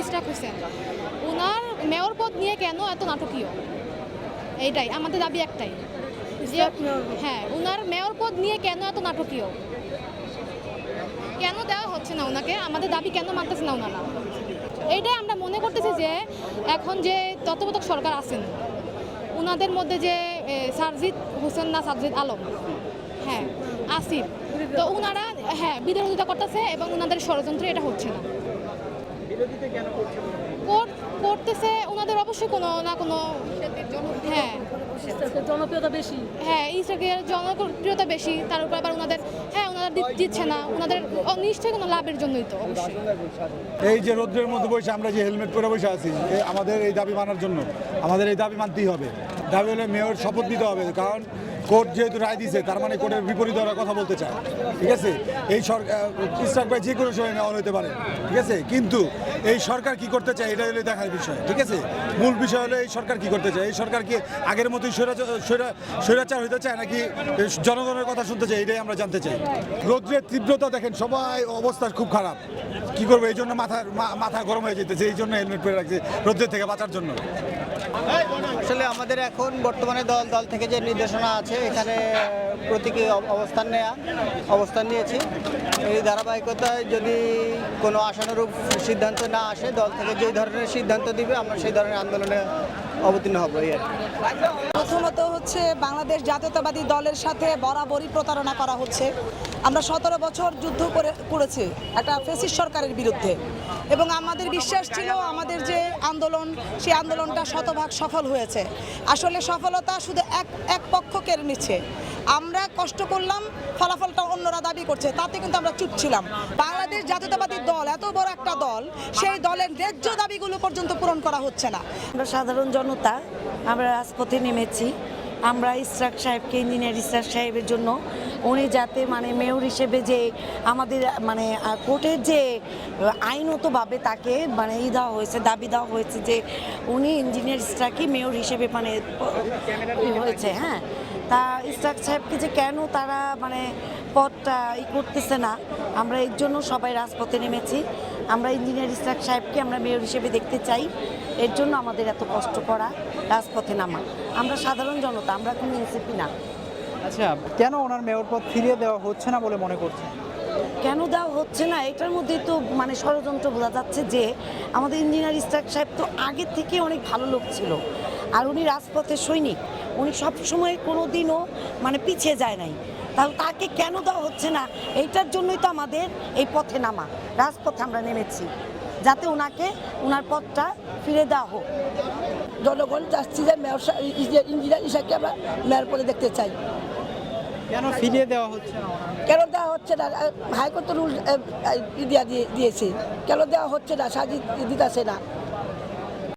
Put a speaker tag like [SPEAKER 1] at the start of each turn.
[SPEAKER 1] Starc Hossain ওনার mayor পদ নিয়ে কেন এত নাটকীয়? এইটাই আমাদের দাবি একটাই। যে হ্যাঁ ওনার মেয়র পদ নিয়ে কেন এত নাটকীয়? কেন দেওয়া হচ্ছে না ওনাকে আমাদের দাবি কেন মানতেছে না ওনারা এইটাই আমরা মনে করতেছি যে এখন যে তত্ত্বাবধায়ক সরকার আছেন ওনাদের মধ্যে যে সারজিৎ হোসেন না সারজিৎ আলম? হ্যাঁ আসিফ। তো ওনারা হ্যাঁ বিরোধিতা করতেছে এবং ওনাদের ষড়যন্ত্র এটা হচ্ছে না। করতেছে ওনাদের অবশ্যই কোনো না কোনো হ্যাঁ।
[SPEAKER 2] জনপ্রিয়তা বেশি।
[SPEAKER 1] হ্যাঁ ইসরাকের জনপ্রিয়তা বেশি তার উপর আবার ওনাদের হ্যাঁ ওনারা দিচ্ছে না ওনাদের নিশ্চয়ই কোনো লাভের জন্যই তো
[SPEAKER 3] এই যে রৌদ্রের মধ্যে বসে আমরা যে হেলমেট পরে বসে আছি এ আমাদের এই দাবি মানার জন্য আমাদের এই দাবি মানতেই হবে। দাবি হলে মেয়র শপথ নিতে হবে কারণ কোর্ট যেহেতু রায় দিয়েছে তার মানে কোর্টের বিপরীতে ওরা কথা বলতে চায়। ঠিক আছে? এই সরকার ইস্টাক ভাই যে কোনো সময় নেওয়া হতে পারে। ঠিক আছে? কিন্তু এই সরকার কি করতে চায়, এটা হলো দেখার বিষয়। ঠিক আছে? মূল বিষয় হলো এই সরকার কি করতে চায়, এই সরকার কি আগের মতোই স্বৈরাচার স্বৈরা- স্বৈরাচার হতে চায় নাকি জনগণের কথা শুনতে চায়, এটাই আমরা জানতে চাই। রৌদ্রের তীব্রতা দেখেন, সবাই অবস্থা খুব খারাপ। কি করব, এই জন্য মাথা মাথা গরম হয়ে যেতেছে এই জন্য হেলমেট পরে রাখছে, রোদ্রের থেকে বাঁচার জন্য।
[SPEAKER 4] আসলে আমাদের এখন বর্তমানে দল দল থেকে যে নির্দেশনা আছে এখানে প্রতীকী অবস্থান নেয়া, অবস্থান নিয়েছি। এই ধারাবাহিকতায় যদি কোনো আশানুরূপ সিদ্ধান্ত না আসে, দল থেকে যে ধরনের সিদ্ধান্ত দিবে, আমরা সেই ধরনের আন্দোলনে অবতীর্ণ হব, এই
[SPEAKER 5] প্রথমত হচ্ছে বাংলাদেশ জাতীয়তাবাদী দলের সাথে বরাবরই প্রতারণা করা হচ্ছে। আমরা সতেরো বছর যুদ্ধ করে করেছি একটা ফেসিস সরকারের বিরুদ্ধে। এবং আমাদের বিশ্বাস ছিল আমাদের যে আন্দোলন, সেই আন্দোলনটা শতভাগ সফল হয়েছে। আসলে সফলতা শুধু এক এক পক্ষ কেড়ে নিচ্ছে। আমরা কষ্ট করলাম, ফলাফলটা অন্যরা দাবি করছে, তাতে কিন্তু আমরা চুপ ছিলাম। বাংলাদেশ জাতীয়তাবাদী দল, এত বড় একটা দল, সেই দলের ন্যায্য দাবিগুলো পর্যন্ত পূরণ করা হচ্ছে না।
[SPEAKER 6] আমরা সাধারণ জনতা, আমরা রাজপথে নেমেছি। আমরা ইসরাক সাহেবকে, ইঞ্জিনিয়ার ইসরাক সাহেবের জন্য উনি যাতে মানে মেয়র হিসেবে যে আমাদের মানে কোর্টের যে আইনতভাবে তাকে মানে ই দেওয়া হয়েছে, দাবি দেওয়া হয়েছে যে উনি ইঞ্জিনিয়ার ইসরাকই মেয়র হিসেবে মানে হয়েছে হ্যাঁ। তা ইসরাক সাহেবকে যে কেন তারা মানে পথটা ই করতেছে না, আমরা এর জন্য সবাই রাজপথে নেমেছি। আমরা ইঞ্জিনিয়ার ইসরাক সাহেবকে আমরা মেয়র হিসেবে দেখতে চাই। এর জন্য আমাদের এত কষ্ট করা, রাজপথে নামা। আমরা সাধারণ জনতা, আমরা কোনো এনসিপি না।
[SPEAKER 7] আচ্ছা কেন ওনার মেয়র পদ ফিরিয়ে দেওয়া হচ্ছে না বলে মনে করছেন?
[SPEAKER 6] কেন দেওয়া হচ্ছে না? এটার মধ্যে তো মানে ষড়যন্ত্র বোঝা যাচ্ছে যে আমাদের ইঞ্জিনিয়ার ইস্টাক সাহেব তো আগে থেকে অনেক ভালো লোক ছিল। আর উনি রাজপথের সৈনিক। উনি সবসময় কোনো দিনও মানে পিছিয়ে যায় নাই। তাহলে তাকে কেন দেওয়া হচ্ছে না? এইটার জন্যই তো আমাদের এই পথে নামা। রাজপথে আমরা নেমেছি। যাতে ওনাকে ওনার পথটা ফিরে দেওয়া হোক।
[SPEAKER 5] জনগণ চাচ্ছি যে মেয়র ইঞ্জিনিয়ার হিসাবে আমরা মেয়র পদে দেখতে চাই।
[SPEAKER 7] কেন ফিরিয়ে দেওয়া হচ্ছে না
[SPEAKER 5] কেন দেওয়া হচ্ছে না? হাইকোর্ট রুল দিয়া দিয়ে দিয়েছে। কেন দেওয়া হচ্ছে না? সাজি দিতেছে না।